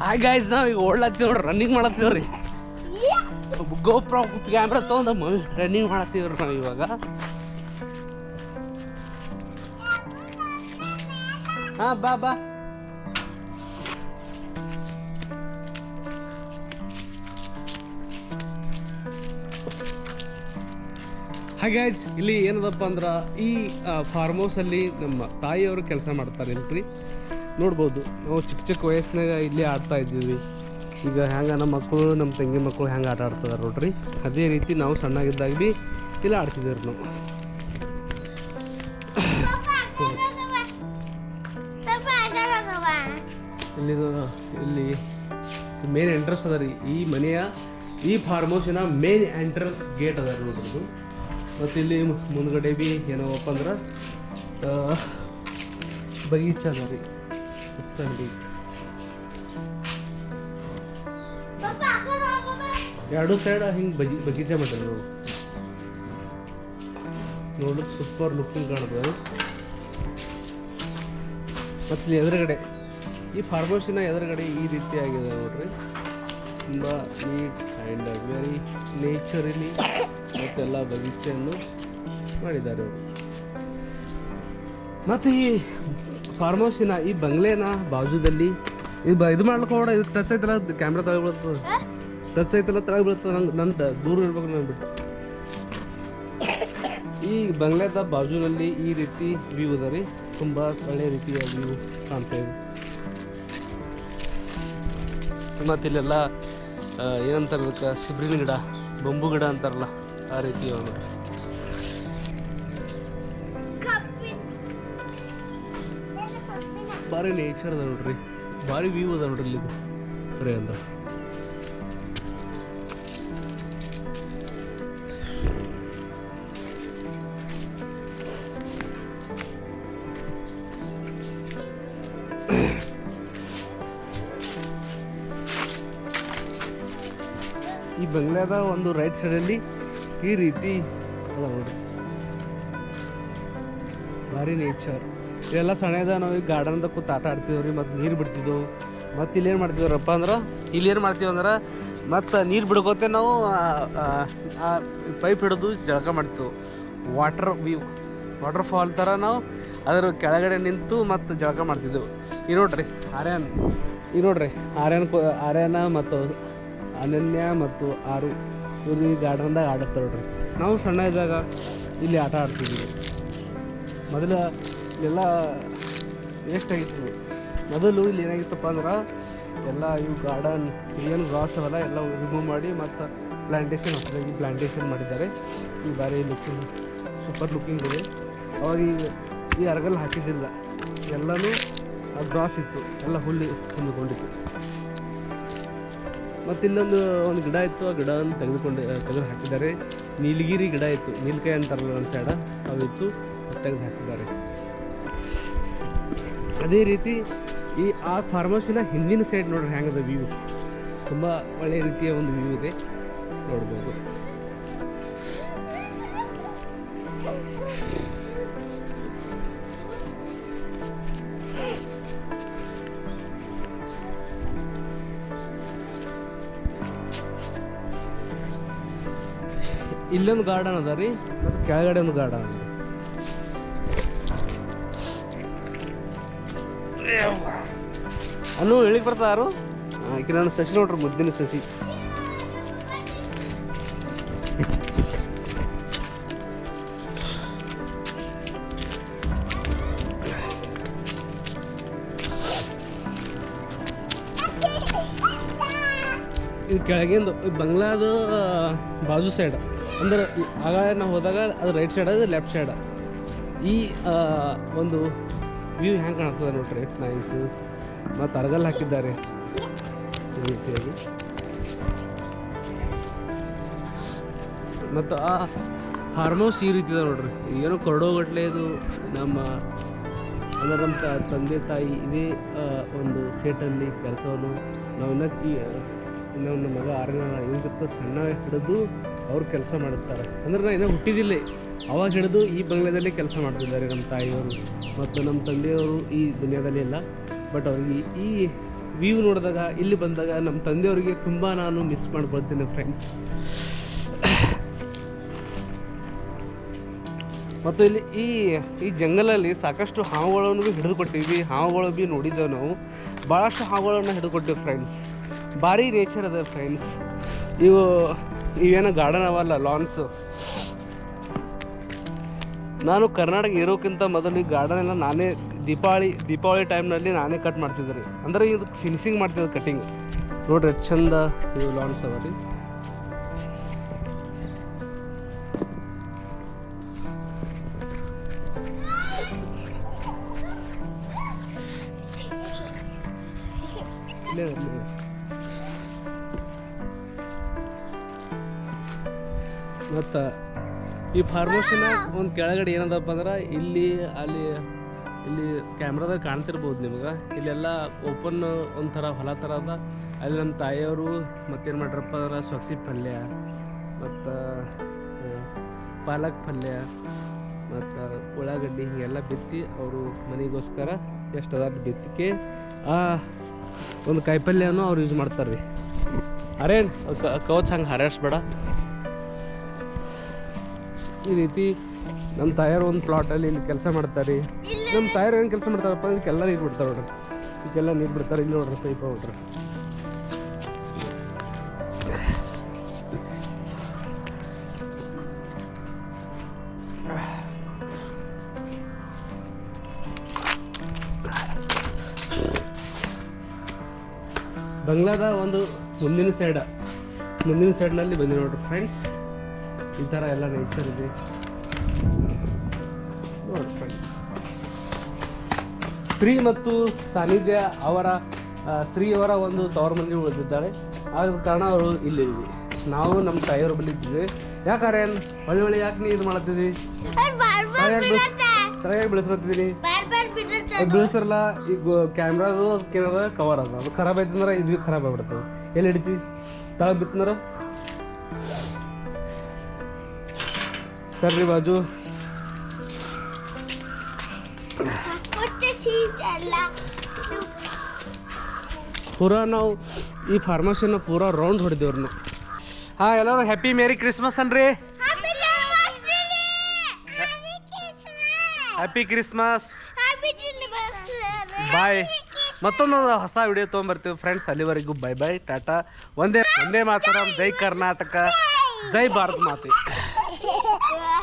Hi guys ನಾವು ಈಗ ಓಡ್ಲತ್ತೀವಿ ನೋಡ್ರಿ ರನ್ನಿಂಗ್ ಮಾಡತ್ತೀವ್ರಿ ಗೋಪ್ರ ಕ್ಯಾಮ್ರಾ ತೊಗೊಂಡಮ್ಮ ರನ್ನಿಂಗ್ ಮಾಡತ್ತೀವ್ರಿ ನಾವು ಇವಾಗ. ಹಾ, ಬಾ ಬಾ. ಹಾಗೆ guys, ಇಲ್ಲಿ ಏನದಪ್ಪ ಅಂದ್ರೆ ಈ ಫಾರ್ಮ್ ಅಲ್ಲಿ ನಮ್ಮ ತಾಯಿಯವರು ಕೆಲಸ ಮಾಡ್ತಾರೆ ಇಲ್ರಿ ನೋಡ್ಬೋದು ನಾವು ಚಿಕ್ಕ ಚಿಕ್ಕ ವಯಸ್ಸಿನಾಗ ಇಲ್ಲಿ ಆಡ್ತಾ ಇದ್ದೀವಿ. ಈಗ ಹೆಂಗೆ ನಮ್ಮ ಮಕ್ಕಳು ನಮ್ಮ ತಂಗಿ ಮಕ್ಕಳು ಹೆಂಗೆ ಆಟ ಆಡ್ತಿದಾರೆ ನೋಡ್ರಿ. ಅದೇ ರೀತಿ ನಾವು ಸಣ್ಣಗಿದ್ದಾಗ ಭೀ ಇಲ್ಲಿ ಆಡ್ತಿದ್ದೀವಿ ನಾವು. ಇಲ್ಲಿ ಇಲ್ಲಿ ಮೇನ್ ಎಂಟ್ರೆನ್ಸ್ ಅದ ರೀ. ಈ ಮನೆಯ ಈ ಫಾರ್ಮ್ ಹೌಸಿನ ಮೇನ್ ಎಂಟ್ರೆನ್ಸ್ ಗೇಟ್ ಅದ ನೋಡ್ರಿ. ಮತ್ತು ಇಲ್ಲಿ ಮುಂದ್ಗಡೆ ಬಿ ಏನವಪ್ಪ ಅಂದ್ರೆ ಬಗೀಚ ಅದ ರೀ ಎರಡು ಸೈಡ್ ಹಿಂಗೆ ಬಗಿ ಬಗೀಚೆ ಮಾಡ್ರಿ ನಾವು ನೋಡಕ್ಕೆ ಸೂಪರ್ ಲುಕ್ಕಿಂಗ್ ಕಾಣ್ತದೆ ಮತ್ತು ಇಲ್ಲಿ ಎದುರುಗಡೆ, ಈ ಫಾರ್ಮಸಿನ ಎದುರುಗಡೆ ಈ ರೀತಿ ಆಗಿದೆ ನೋಡ್ರಿ. ತುಂಬ ನೀಟ್ ಆ್ಯಂಡ್ ವೆರಿ ನೇಚರಲಿ ಮತ್ತೆಲ್ಲ ಬಗೀಚೆಯನ್ನು ಮಾಡಿದ್ದಾರೆ ಅವರು. ಮತ್ತು ಈ ಫಾರ್ಮ್ ಹೌಸಿನ ಈ ಬಂಗ್ಲೆನ ಬಾಜುದಲ್ಲಿ ಇದು ಬ ಇದು ಮಾಡ್ಲಿಕ್ಕೆ ಇದು ಟಚ್ ಐತಲ್ಲ ಕ್ಯಾಮ್ರಾ ತಳಗೆ ಬೀಳ್ತದೆ ಟಚ್ ಐತಲ್ಲ ತಳಗೆ ಬೀಳ್ತದೆ ನಂಗೆ ನನ್ನ ದೂರ ಇರ್ಬೇಕು ನಾನು ಬಿಟ್ಟು. ಈ ಬಂಗ್ಲೆದ ಬಾಜುನಲ್ಲಿ ಈ ರೀತಿ ವ್ಯೂ ಅದ ರೀ. ತುಂಬ ಒಳ್ಳೆ ರೀತಿಯ ವ್ಯೂ ಕಾಣ್ತಾ ಇದೆ. ಮತ್ತು ಇಲ್ಲೆಲ್ಲ ಏನಂತಾರೆ ಅದಕ್ಕೆ? ಸಿಬ್ರಿನ ಗಿಡ, ಬೊಂಬು ಗಿಡ ಅಂತಾರಲ್ಲ, ಆ ರೀತಿ ಅವ ನೋಡ್ರಿ. ಭಾರಿ ನೇಚರ್ ಅದ ನೋಡ್ರಿ. ಭಾರಿ ವ್ಯೂ ಅದ ನೋಡ್ರಿ ಇಲ್ಲಿ ಬರೀ ಅಂದ್ರೆ. ಬಂಗ್ಲಾದ ಒಂದು ರೈಟ್ ಸೈಡಲ್ಲಿ ಈ ರೀತಿ ಅದ ನೋಡ್ರಿ ಭಾರಿ ನೇಚರ್ ಇದೆಲ್ಲ ಸಣ್ಣದ ನಾವು ಈ ಗಾರ್ಡನ್ದಾಗ ಕೂತು ಆಟ ಆಡ್ತಿದ್ವಿ ರೀ, ಮತ್ತು ನೀರು ಬಿಡ್ತಿದ್ದೆವು ಮತ್ತು ಇಲ್ಲಿ ಏನು ಮಾಡ್ತೀವ್ರಪ್ಪ ಅಂದ್ರೆ ಇಲ್ಲಿ ಏನು ಮಾಡ್ತೀವಿ ಅಂದ್ರೆ, ಮತ್ತು ನೀರು ಬಿಡ್ಕೋತೆ ನಾವು ಪೈಪ್ ಹಿಡಿದು ಜಳಕ ಮಾಡ್ತೀವಿ ವಾಟರ್ ವ್ಯೂ ವಾಟರ್ ಫಾಲ್ ಥರ ನಾವು ಅದರ ಕೆಳಗಡೆ ನಿಂತು ಮತ್ತು ಜಳಕ ಮಾಡ್ತಿದ್ದೆವು ಈ ನೋಡ್ರಿ, ಆರ್ಯನ್, ಈ ನೋಡ್ರಿ, ಆರ್ಯನ್, ಆರ್ಯನ ಮತ್ತು ಅನನ್ಯ ಮತ್ತು ಆರು. ಇವರು ಈ ಗಾರ್ಡನ್ದಾಗ ಆಡುತ್ತಾರೆ ನೋಡ್ರಿ. ನಾವು ಸಣ್ಣ ಇದ್ದಾಗ ಇಲ್ಲಿ ಆಟ ಆಡ್ತಿದ್ವಿ. ಮೊದಲು ಎಲ್ಲ ಎಷ್ಟಾಗಿತ್ತು ಮೊದಲು ಇಲ್ಲಿ ಏನಾಗಿತ್ತಪ್ಪ ಅಂದ್ರೆ ಎಲ್ಲ ಇವು ಗಾರ್ಡನ್ ಏನು ಗ್ರಾಸ್ ಅವೆಲ್ಲ ಎಲ್ಲ ರಿಮೂವ್ ಮಾಡಿ ಮತ್ತು ಪ್ಲಾಂಟೇಶನ್ ಹೊಸದಾಗಿ ಪ್ಲಾಂಟೇಶನ್ ಮಾಡಿದ್ದಾರೆ. ಈ ಬಾರಿ ಲುಕಿಂಗ್ ಸೂಪರ್ ಲುಕಿಂಗ್ ಇದೆ. ಅವಾಗ ಈ ಈ ಅರಗಲ್ಲಿ ಹಾಕಿದ್ದಿಲ್ಲ. ಎಲ್ಲನೂ ಗ್ರಾಸ್ ಇತ್ತು. ಎಲ್ಲ ಹುಲ್ಲಿ ತುಂಬಿಕೊಂಡಿತ್ತು. ಮತ್ತು ಇಲ್ಲೊಂದು ಒಂದು ಗಿಡ ಇತ್ತು, ಆ ಗಿಡವನ್ನು ತೆಗೆದುಕೊಂಡು ತೆಗೆದು ಹಾಕಿದ್ದಾರೆ. ನೀಲಗಿರಿ ಗಿಡ ಇತ್ತು, ನೀಲಕಾಯಿ ಅಂತಾರಲ್ಲ ಒಂದು ಸೈಡ ಅವಿತ್ತು ತೆಗೆದು ಹಾಕಿದ್ದಾರೆ. ಅದೇ ರೀತಿ ಈ, ಆ ಫಾರ್ಮಸಿನ ಹಿಂದಿನ ಸೈಡ್ ನೋಡ್ರಿ ಹ್ಯಾಂಗದ ವ್ಯೂ ತುಂಬ ಒಳ್ಳೆಯ ರೀತಿಯ ಒಂದು ವ್ಯೂ ಇದೆ. ನೋಡ್ಬೋದು. ಇಲ್ಲೊಂದು ಗಾರ್ಡನ್ ಅದ ರೀ, ಮತ್ತು ಕೆಳಗಡೆ ಒಂದು ಗಾರ್ಡನ್ ಅದ. ಅನ್ನು ಹೇಳಿಕ್ ಬರ್ತಾರು ಈಗ ನಾನು ಸಸಿ ನೋಡ್ರಿ, ಮುದ್ದಿನ ಸಸಿ. ಇದು ಕೆಳಗಿಂದು ಬಂಗ್ಲಾದ ಬಾಜು ಸೈಡ್ ಅಂದ್ರೆ ಆಗ ನಾವು ಹೋದಾಗ ಅದು ರೈಟ್ ಸೈಡ್ ಅದು ಲೆಫ್ಟ್ ಸೈಡ್ ಈ ಒಂದು ವ್ಯೂ ಹೆಂಗೆ ಕಾಣ್ತದೆ ನೋಡ್ರಿ ನೈಸ್ ಮತ್ತು ಅರ್ಗಲ್ ಹಾಕಿದ್ದಾರೆ. ಈ ರೀತಿಯಾಗಿ. ಮತ್ತು ಆ ಫಾರ್ಮ್ ಹೌಸ್ ಈ ರೀತಿ ಇದೆ ನೋಡ್ರಿ. ಏನೋ ಕೊರಡೋಗಟ್ಲೆ ಇದು ನಮ್ಮ ಅಂದರೆ ನಮ್ಮ ತಂದೆ ತಾಯಿ ಇದೇ ಒಂದು ಸೇಟಲ್ಲಿ ಕೆಲಸವನ್ನು ನಾವು ಇನ್ನೂ ನಮ್ಮ ಮಗ ಆರನೇ ಇವತ್ತು ಸಣ್ಣ ಹಿಡಿದು ಅವ್ರು ಕೆಲಸ ಮಾಡುತ್ತಾರೆ. ಅಂದರೆ ನಾನು ಇನ್ನೂ ಹುಟ್ಟಿದಿಲ್ಲ. ಅವಾಗ ಹಿಡಿದು ಈ ಬಂಗ್ಲೆದಲ್ಲಿ ಕೆಲಸ ಮಾಡ್ತಿದ್ದಾರೆ ನಮ್ಮ ತಾಯಿಯವರು ಮತ್ತು ನಮ್ಮ ತಂದೆಯವರು ಈ ದುನಿಯಾದಲ್ಲಿ ಇಲ್ಲ. ಬಟ್ ಅವ್ರಿಗೆ ಈ ವ್ಯೂ ನೋಡಿದಾಗ, ಇಲ್ಲಿ ಬಂದಾಗ ನಮ್ಮ ತಂದೆಯವರಿಗೆ ತುಂಬ ನಾನು ಮಿಸ್ ಮಾಡ್ಕೊಳ್ತೀನಿ ಫ್ರೆಂಡ್ಸ್ ಮತ್ತು ಇಲ್ಲಿ ಈ ಈ ಜಂಗಲಲ್ಲಿ ಸಾಕಷ್ಟು ಹಾವುಗಳನ್ನು ಹಿಡಿದುಕೊಟ್ಟಿವಿ ಹಿಡಿದು ಕೊಟ್ಟಿವಿ. ಹಾವುಗಳು ಬಿ ನೋಡಿದ್ದೇವೆ ನಾವು. ಭಾಳಷ್ಟು ಹಾವುಗಳನ್ನು ಹಿಡಿದು ಕೊಟ್ಟಿವಿ ಫ್ರೆಂಡ್ಸ್ ಭಾರಿ ನೇಚರ್ ಅದ ಫ್ರೆಂಡ್ಸ್ ಇವು ಇವೇನೋ ಗಾರ್ಡನ್ ಅವಲ್ಲ ಲಾನ್ಸು ನಾನು ಕರ್ನಾಟಕ ಇರೋಕ್ಕಿಂತ ಮೊದಲು ಈ ಗಾರ್ಡನ್ ಎಲ್ಲ ನಾನೇ ದೀಪಾವಳಿ ದೀಪಾವಳಿ ಟೈಮ್ನಲ್ಲಿ ನಾನೇ ಕಟ್ ಮಾಡ್ತಿದ್ದೆ. ರೀ ಅಂದರೆ ಇದು ಫಿನಿಶಿಂಗ್ ಮಾಡ್ತಿದ್ದೆ ಕಟ್ಟಿಂಗ್ ನೋಡ್ರಿ ಚಂದ ಇದು ಲಾನ್ಸ್ ಅವ ರೀ ಇಲ್ಲೇ ಮತ್ತು ಈ ಫಾರ್ಮೇಷನ್ ಒಂದು ಕೆಳಗಡೆ ಏನದಪ್ಪ ಅಂದ್ರೆ ಇಲ್ಲಿ, ಅಲ್ಲಿ, ಇಲ್ಲಿ ಕ್ಯಾಮ್ರಾದಾಗ ಕಾಣ್ತಿರ್ಬೋದು ನಿಮ್ಗೆ. ಇಲ್ಲೆಲ್ಲ ಓಪನ್ ಒಂಥರ ಹೊಲ ಥರ ಅದ. ಅಲ್ಲಿ ನಮ್ಮ ತಾಯಿಯವರು ಮತ್ತೇನು ಮಾಡ್ರಪ್ಪ ಅಂದ್ರೆ ಸೊಸಿ ಪಲ್ಯ, ಮತ್ತು ಪಾಲಕ್ ಪಲ್ಯ, ಮತ್ತು ಉಳ್ಳಾಗಡ್ಡಿ ಹೀಗೆಲ್ಲ ಬಿತ್ತಿ ಅವರು ಮನೆಗೋಸ್ಕರ ಎಷ್ಟು ಅದ ಬಿತ್ತಿಕೆ ಆ ಒಂದು ಕಾಯಿಪಲ್ಯನೂ ಅವ್ರು ಯೂಸ್ ಮಾಡ್ತಾರೆ ರೀ ಅರೇನ್ ಕವಚ್ ಹಂಗೆ ಹಾರಾಡಿಸ್ಬೇಡ ಈ ರೀತಿ ನಮ್ಮ ತಾಯರು ಒಂದು ಪ್ಲಾಟಲ್ಲಿ ಇಲ್ಲಿ ಕೆಲಸ ಮಾಡ್ತಾರೆ ನಮ್ಮ ತಾಯರು ಏನು ಕೆಲಸ ಮಾಡ್ತಾರಪ್ಪ ಇದಕ್ಕೆಲ್ಲ ನೀರು ಬಿಡ್ತಾರೆ ನೋಡ್ರಿ. ಇದಕ್ಕೆಲ್ಲ ನೀರು ಬಿಡ್ತಾರೆ. ಇಲ್ಲಿ ನೋಡ್ರಿ ಪೈಪ್ ನೋಡ್ರಿ ಬಂಗ್ಲಾದ ಒಂದು ಮುಂದಿನ ಸೈಡ ಮುಂದಿನ ಸೈಡ್ನಲ್ಲಿ ಬಂದಿ ನೋಡ್ರಿ ಫ್ರೆಂಡ್ಸ್ ಈ ಥರ ಎಲ್ಲ ನೇಚರ್ ಇದೆ. ನೋಡಿ ಫ್ರೆಂಡ್ಸ್ ಶ್ರೀ ಮತ್ತು ಸಾನಿಧ್ಯ ಅವರ ಸ್ತ್ರೀಯವರ ಶ್ರೀ ಅವರ ಒಂದು ತವರ ಮಂದಿ ಉಳಿದಿದ್ದಾಳೆ ಆದ ಕಾರಣ ಅವರು ಇಲ್ಲಿ. ನಾವು ನಮ್ಮ ತಾಯಿಯವರು ಬಳಿ ಇದ್ವಿ ಯಾಕಾರೆ ಒಳ್ಳೆ ಹೊಳಿ ಯಾಕೆ ನೀ ಇದು ಮಾಡತ್ತಿದ್ವಿ ಸರಿಯಾಗಿ ಬೆಳೆಸ್ಕೊತಿದ್ದೀನಿ ಅದು. ಬೆಳೆಸ್ತಾರಲ್ಲ? ಈಗ ಕ್ಯಾಮ್ರಾದು ಅದಕ್ಕೇನದ ಕವರ್ ಅದ ಅದು. ಖರಾಬ್ ಆಯ್ತಂದ್ರೆ ಇದು ಖರಾಬ್ ಆಗ್ಬಿಡ್ತದೆ ಎಲ್ಲಿ ಹಿಡಿತೀವಿ ತಳ ಬಿತ್ತಂದ್ರೆ ಸರ್ರಿ ಬಾಜು. ಪೂರಾ ನಾವು ಈ ಫಾರ್ಮಸಿನ ಪೂರಾ ರೌಂಡ್ ಹೊಡೆದೇವ್ರಿ ನಾವು. ಹಾಂ ಎಲ್ಲರೂ ಹ್ಯಾಪಿ ಮೇರಿ ಕ್ರಿಸ್ಮಸ್ ಅನ್ರಿ. ಹ್ಯಾಪಿ ಕ್ರಿಸ್ಮಸ್ ಬಾಯ್ ಮತ್ತೊಂದು ಹೊಸ ವಿಡಿಯೋ ತೊಗೊಂಬರ್ತೀವಿ ಫ್ರೆಂಡ್ಸ್ ಅಲ್ಲಿವರೆಗೂ ಬೈ ಬೈ ಟಾಟಾ. ಒಂದೇ ಒಂದೇ ಮಾತರಂ ಜೈ ಕರ್ನಾಟಕ ಜೈ ಭಾರತ್ ಮಾತೆ. Yeah.